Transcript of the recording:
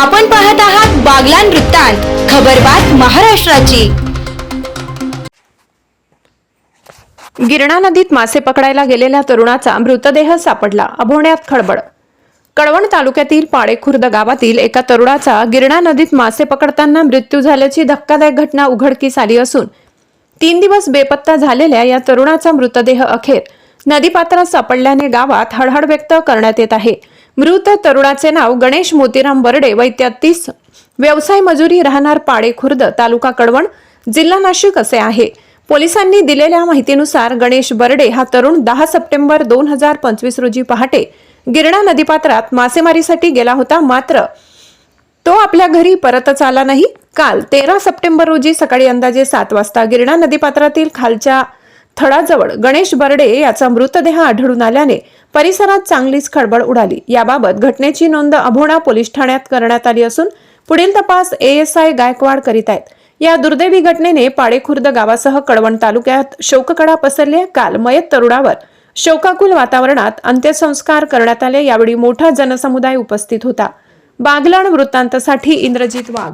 आपण पाहत आहात बागलान वृत्तांत खबरबात महाराष्ट्राची. गिरणा नदीत मासे पकडायला गेलेल्या तरुणाचा मृतदेह सापडला. अभोण्यात खळबळ. कळवण तालुक्यातील पाडेखुर्द गावातील एका तरुणाचा गिरणा नदीत मासे पकडताना मृत्यू झाल्याची धक्कादायक घटना उघडकीस आली असून तीन दिवस बेपत्ता झालेल्या या तरुणाचा मृतदेह अखेर नदीपात्रात सापडल्याने गावात हळहळ व्यक्त करण्यात येत आहे. मृत तरुणाचे नाव गणेश मोतीराम बर्डे वय तेहतीस व्यवसाय मजुरी राहणार पाडे खुर्द तालुका कडवण जिल्हा नाशिक असे आहे. पोलिसांनी दिलेल्या माहितीनुसार गणेश बर्डे हा तरुण दहा सप्टेंबर दोन हजार पंचवीस रोजी पहाटे गिरणा नदीपात्रात मासेमारीसाठी गेला होता. मात्र तो आपल्या घरी परतच आला नाही. काल तेरा सप्टेंबर रोजी सकाळी अंदाजे सात वाजता गिरणा नदीपात्रातील खालच्या थळाजवळ गणेश बर्डे याचा मृतदेह आढळून आल्याने परिसरात चांगलीच खळबळ उडाली. याबाबत घटनेची नोंद अभोणा पोलीस ठाण्यात करण्यात आली असून पुढील तपास एएसआय गायकवाड करीत आहेत. या दुर्दैवी घटनेने पाडेखुर्द गावासह कळवण तालुक्यात शोककडा पसरले. काल मयत तरुणावर शोकाकुल वातावरणात अंत्यसंस्कार करण्यात आले. यावेळी मोठा जनसमुदाय उपस्थित होता. बागलाण वृत्तांतसाठी इंद्रजित वाघ.